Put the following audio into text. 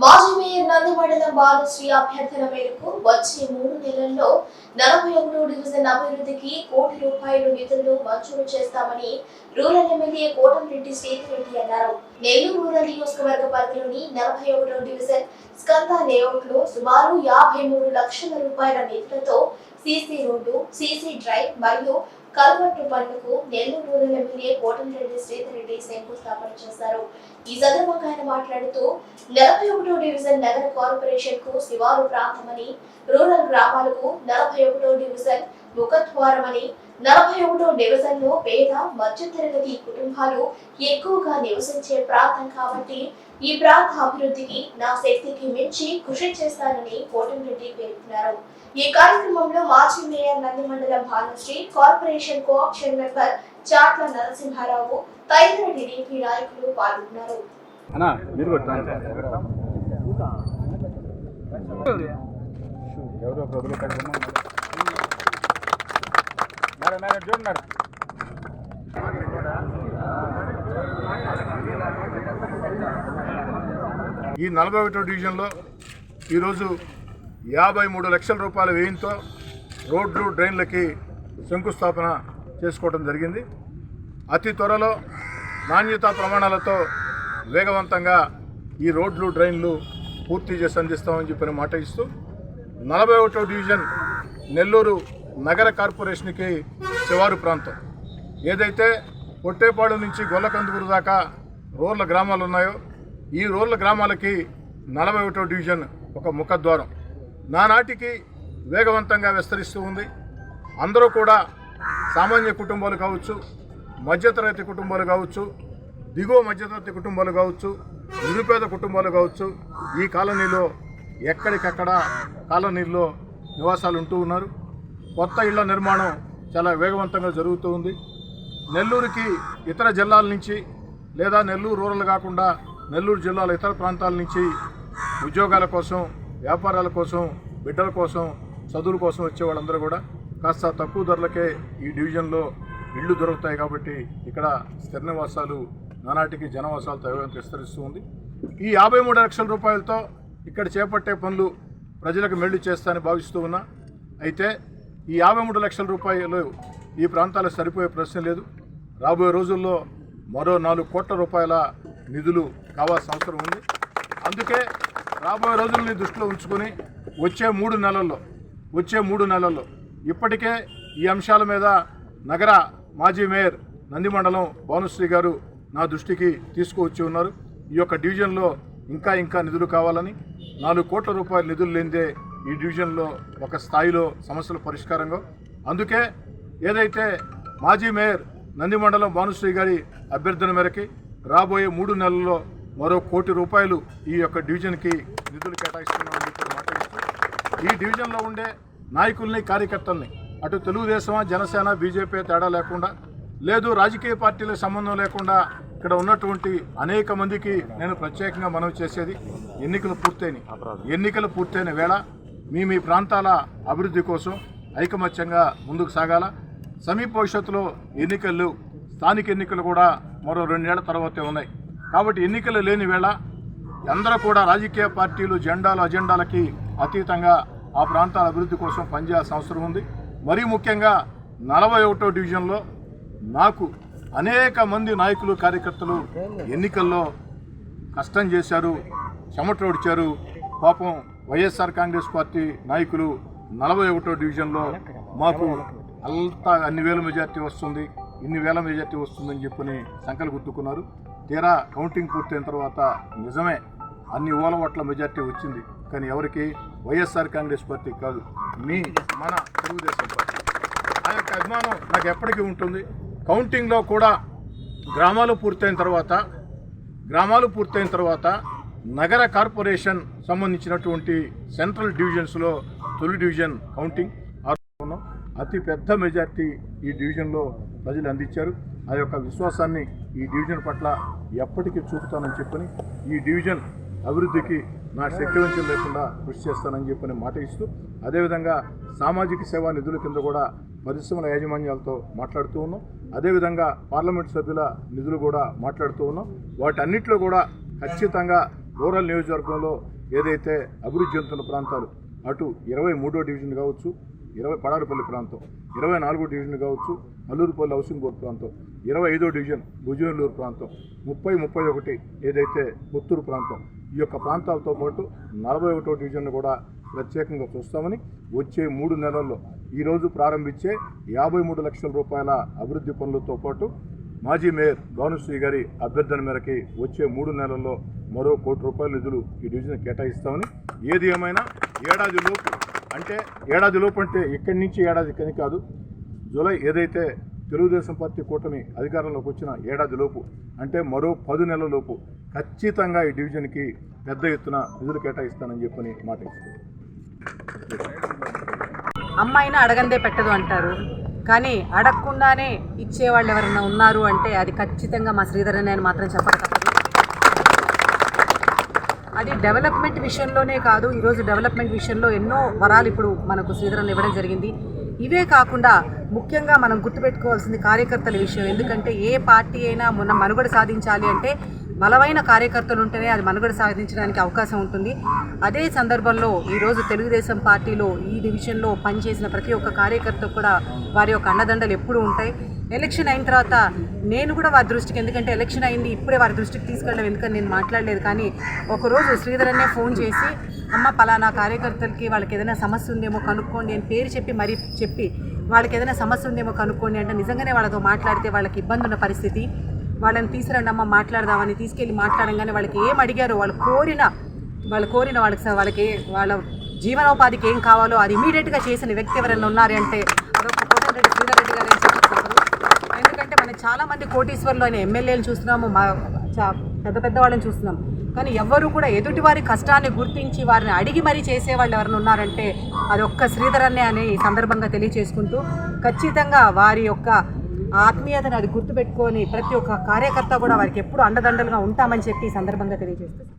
మాజీ మేయర్ నందిమండలం బాలశ్రీ అభ్యర్థన మేరకు వచ్చే మూడు నెలల్లో నలభై ఒకటో డివిజన్ అభివృద్ధికి కోటి రూపాయలు నిధులు మంజూరు చేస్తామని రూరల్ ఎమ్మెల్యే కోటంరెడ్డి సేతిరెడ్డి అన్నారు. నెల్లూరు రూరల్ నియోజకవర్గ పరిధిలోని నలభై ఒకటో డివిజన్ స్కంద లేఅవుట్లో సుమారు యాభై మూడు లక్షల రూపాయల నిధులతో సీసీ రోడ్డు సీసీ డ్రైవ్ మరియు కల్వర్టు పనులకు నెల్లూరు రూరల్ ఎమ్మెల్యే కోటమిరెడ్డి శ్రీధర్ రెడ్డి శంకుస్థాపన చేశారు. ఈ సందర్భంగా ఆయన మాట్లాడుతూ నలభై ఒకటో డివిజన్ నగర కార్పొరేషన్కు శివారు ప్రాంతమని రూరల్ గ్రామాలకు నలభై ఒకటో డివిజన్ ముఖద్వారమని నలభై ఒకటో డివిజన్లో పేద మధ్యతరగతి కుటుంబాలు ఎక్కువగా నివసించే ప్రాంతం కాబట్టి ఈ ప్రాంత అభివృద్ధికి నా శక్తికి మించి కృషి చేస్తానని కోటంరెడ్డి పేర్కొన్నారు. ఈ కార్యక్రమంలో మాజీ mayor Nandimandalam Bhanushree corporation cooption member Chatla Narasimha Rao తదితర టీడీపీ నాయకులు పాల్గొన్నారు. అన్నా మీరు కూడా ఎవరో ప్రభులు ఈ నలభై ఒకటో డివిజన్లో ఈరోజు యాభై మూడు లక్షల రూపాయల వ్యయంతో రోడ్లు డ్రైన్లకి శంకుస్థాపన చేసుకోవడం జరిగింది. అతి త్వరలో నాణ్యతా ప్రమాణాలతో వేగవంతంగా ఈ రోడ్లు డ్రైన్లు పూర్తి చేసి అందిస్తామని చెప్పిన మాట ఇస్తూ నలభై ఒకటో డివిజన్ నెల్లూరు నగర కార్పొరేషన్కి శివారు ప్రాంతం. ఏదైతే పొట్టేపాడు నుంచి గొల్లకందుకూరు దాకా రోడ్ల గ్రామాలు ఉన్నాయో ఈ రోడ్ల గ్రామాలకి నలభై ఒకటో డివిజన్ ఒక ముఖద్వారం. నానాటికి వేగవంతంగా విస్తరిస్తూ ఉంది. అందరూ కూడా సామాన్య కుటుంబాలు కావచ్చు మధ్యతరగతి కుటుంబాలు కావచ్చు దిగువ మధ్యతరగతి కుటుంబాలు కావచ్చు నిరుపేద కుటుంబాలు కావచ్చు ఈ కాలనీలో ఎక్కడికక్కడ కాలనీల్లో నివాసాలు ఉంటూ ఉన్నారు. కొత్త ఇళ్ళ నిర్మాణం చాలా వేగవంతంగా జరుగుతూ ఉంది నెల్లూరుకి ఇతర జిల్లాల నుంచి లేదా నెల్లూరు రూరల్ కాకుండా నెల్లూరు జిల్లాల ఇతర ప్రాంతాల నుంచి ఉద్యోగాల కోసం వ్యాపారాల కోసం బిడ్డల కోసం చదువుల కోసం వచ్చే వాళ్ళందరూ కూడా కాస్త తక్కువ ధరలకే ఈ డివిజన్లో ఇళ్ళు దొరుకుతాయి కాబట్టి ఇక్కడ స్థిర నివాసాలు నానాటికి జనవాసాలతో వేగంగా విస్తరిస్తూ ఉంది ఈ యాభై మూడు లక్షల రూపాయలతో ఇక్కడ చేపట్టే పనులు ప్రజలకు మెళ్ళు చేస్తానని భావిస్తూ ఉన్నా. అయితే ఈ యాభై మూడు లక్షల రూపాయలు ఈ ప్రాంతాలకు సరిపోయే ప్రశ్న లేదు. రాబోయే రోజుల్లో మరో నాలుగు కోట్ల రూపాయల నిధులు కావాల్సిన అవసరం ఉంది. అందుకే రాబోయే రోజుల్ని దృష్టిలో ఉంచుకొని వచ్చే మూడు నెలల్లో వచ్చే మూడు నెలల్లో ఇప్పటికే ఈ అంశాల మీద నగర మాజీ మేయర్ నందిమండలం భానుశ్రీ గారు నా దృష్టికి తీసుకువచ్చి ఉన్నారు. ఈ యొక్క డివిజన్లో ఇంకా ఇంకా నిధులు కావాలని నాలుగు కోట్ల రూపాయల నిధులు లేనిదే ఈ డివిజన్లో ఒక స్థాయిలో సమస్యల పరిష్కారంగా. అందుకే ఏదైతే మాజీ మేయర్ నందిమండలం భానుశ్రీ గారి అభ్యర్థన మేరకి రాబోయే మూడు నెలల్లో మరో కోటి రూపాయలు ఈ యొక్క డివిజన్కి నిధులు కేటాయిస్తున్నామని చెప్పి మాట్లాడుతూ ఈ డివిజన్లో ఉండే నాయకుల్ని కార్యకర్తల్ని అటు తెలుగుదేశమా జనసేన బీజేపీ తేడా లేకుండా లేదు రాజకీయ పార్టీలకు సంబంధం లేకుండా ఇక్కడ ఉన్నటువంటి అనేక మందికి నేను ప్రత్యేకంగా మనవి చేసేది ఎన్నికలు పూర్తయినాయి. ఎన్నికలు పూర్తయిన వేళ మీ మీ ప్రాంతాల అభివృద్ధి కోసం ఐకమత్యంగా ముందుకు సాగాల. సమీప భవిష్యత్తులో ఎన్నికలు స్థానిక ఎన్నికలు కూడా మరో రెండేళ్ళ తర్వాతే ఉన్నాయి. కాబట్టి ఎన్నికలు లేని వేళ అందరూ కూడా రాజకీయ పార్టీలు జెండాలు అజెండాలకి అతీతంగా ఆ ప్రాంతాల అభివృద్ధి కోసం పనిచేయాల్సిన అవసరం ఉంది. మరీ ముఖ్యంగా నలభై ఒకటో డివిజన్లో నాకు అనేక మంది నాయకులు కార్యకర్తలు ఎన్నికల్లో కష్టం చేశారు చెమటోడ్చారు. పాపం వైఎస్ఆర్ కాంగ్రెస్ పార్టీ నాయకులు నలభై ఒకటో డివిజన్లో మాకు అంతా అన్ని వేల మెజార్టీ వస్తుంది ఇన్ని వేల మెజార్టీ వస్తుందని చెప్పని సంఖ్యలు గుర్తుకున్నారు. తీరా కౌంటింగ్ పూర్తయిన తర్వాత నిజమే అన్ని ఓల ఓట్ల మెజార్టీ వచ్చింది. కానీ ఎవరికి? వైఎస్ఆర్ కాంగ్రెస్ పార్టీ కాదు మీ మన తెలుగుదేశం పార్టీ. ఆ యొక్క అభిమానం నాకు ఎప్పటికీ ఉంటుంది. కౌంటింగ్లో కూడా గ్రామాలు పూర్తయిన తర్వాత గ్రామాలు పూర్తయిన తర్వాత నగర కార్పొరేషన్ సంబంధించినటువంటి సెంట్రల్ డివిజన్స్లో తొలి డివిజన్ కౌంటింగ్. అతి పెద్ద మెజార్టీ ఈ డివిజన్లో ప్రజలు అందించారు. ఆ యొక్క విశ్వాసాన్ని ఈ డివిజన్ పట్ల ఎప్పటికీ చూపుతానని చెప్పని ఈ డివిజన్ అభివృద్ధికి నా శక్తివంచం లేకుండా కృషి చేస్తానని చెప్పని మాట ఇస్తూ అదేవిధంగా సామాజిక సేవా నిధుల కింద కూడా పరిశ్రమల యాజమాన్యాలతో మాట్లాడుతూ ఉన్నాం. అదేవిధంగా పార్లమెంట్ సభ్యుల నిధులు కూడా మాట్లాడుతూ ఉన్నాం. వాటన్నిటిలో కూడా ఖచ్చితంగా రూరల్ నియోజకవర్గంలో ఏదైతే అభివృద్ధి చెందుతున్న ప్రాంతాలు అటు ఇరవై మూడో డివిజన్ కావచ్చు ఇరవై పడారుపల్లి ప్రాంతం ఇరవై నాలుగో డివిజన్ కావచ్చు అల్లూరుపల్లి హౌసింగ్ బోర్డు ప్రాంతం ఇరవై ఐదో డివిజన్ భుజనల్లూరు ప్రాంతం ముప్పై ముప్పై ఒకటి ఏదైతే పుత్తూరు ప్రాంతం ఈ యొక్క ప్రాంతాలతో పాటు నలభై ఒకటో డివిజన్ కూడా ప్రత్యేకంగా చూస్తామని వచ్చే మూడు నెలల్లో ఈరోజు ప్రారంభించే యాభై మూడు లక్షల రూపాయల అభివృద్ధి పనులతో పాటు మాజీ మేయర్ భానుశ్రీ గారి అభ్యర్థన మేరకి వచ్చే మూడు నెలల్లో మరో కోటి రూపాయల నిధులు ఈ డివిజన్ కేటాయిస్తామని ఏది ఏమైనా ఏడాది లోపు అంటే ఏడాది లోపు అంటే ఇక్కడి నుంచి ఏడాది కని కాదు జూలై ఏదైతే తెలుగుదేశం పార్టీ కూటమి అధికారంలోకి వచ్చిన ఏడాది లోపు అంటే మరో పది నెలల లోపు ఖచ్చితంగా ఈ డివిజన్కి పెద్ద ఎత్తున నిధులు కేటాయిస్తానని చెప్పని మాట ఇస్తుంది అమ్మాయిని అడగందే పెట్టదు అంటారు. కానీ అడగకుండానే ఇచ్చేవాళ్ళు ఎవరైనా ఉన్నారు అంటే అది ఖచ్చితంగా మా శ్రీధరన్ నేను మాత్రం చెప్పక అది డెవలప్మెంట్ విషయంలోనే కాదు ఈరోజు డెవలప్మెంట్ విషయంలో ఎన్నో వరాలు ఇప్పుడు మనకు శ్రీధరన్ ఇవ్వడం జరిగింది. ఇవే కాకుండా ముఖ్యంగా మనం గుర్తుపెట్టుకోవాల్సింది కార్యకర్తల విషయం. ఎందుకంటే ఏ పార్టీ అయినా మన మనుగడ సాధించాలి అంటే బలమైన కార్యకర్తలు ఉంటేనే అది మనుగడ సాధించడానికి అవకాశం ఉంటుంది. అదే సందర్భంలో ఈరోజు తెలుగుదేశం పార్టీలో ఈ డివిజన్లో పనిచేసిన ప్రతి ఒక్క కార్యకర్త కూడా వారి యొక్క అండదండలు ఎప్పుడూ ఉంటాయి. ఎలక్షన్ అయిన తర్వాత నేను కూడా వారి దృష్టికి ఎందుకంటే ఎలక్షన్ అయింది ఇప్పుడే వారి దృష్టికి తీసుకెళ్ళడం ఎందుకని నేను మాట్లాడలేదు. కానీ ఒకరోజు శ్రీధరన్నే ఫోన్ చేసి అమ్మ పలానా కార్యకర్తలకి వాళ్ళకి ఏదైనా సమస్య ఉందేమో కనుక్కోండి అని పేరు చెప్పి మరీ చెప్పి వాళ్ళకి ఏదైనా సమస్య ఉందేమో కనుక్కోండి అంటే నిజంగానే వాళ్ళతో మాట్లాడితే వాళ్ళకి ఇబ్బంది ఉన్న పరిస్థితి. వాళ్ళని తీసుకురండి అమ్మ మాట్లాడదామని తీసుకెళ్ళి మాట్లాడంగానే వాళ్ళకి ఏం అడిగారో వాళ్ళు కోరిన వాళ్ళు కోరిన వాళ్ళకి స- వాళ్ళకి వాళ్ళ జీవనోపాధికి ఏం కావాలో అది ఇమీడియట్గా చేసిన వ్యక్తి ఎవరైనా ఉన్నారు అంటే అదొక కోటరెడ్డి శ్రీధర్రెడ్డి గారు ఎందుకంటే మనం చాలా మంది కోటీశ్వర్లు అయిన ఎమ్మెల్యేలు చూస్తున్నాము మా చా- పెద్ద పెద్ద వాళ్ళని చూస్తున్నాం. కానీ ఎవ్వరూ కూడా ఎదుటి వారి కష్టాన్ని గుర్తించి వారిని అడిగి మరీ చేసేవాళ్ళు ఎవరైనా ఉన్నారంటే అది ఒక్క శ్రీధరన్నే అని ఈ సందర్భంగా తెలియచేసుకుంటూ ఖచ్చితంగా వారి యొక్క ఆత్మీయతను అది గుర్తుపెట్టుకొని ప్రతి ఒక్క కార్యకర్త కూడా వారికి ఎప్పుడు అండదండలుగా ఉంటామని చెప్పి ఈ సందర్భంగా తెలియజేస్తుంది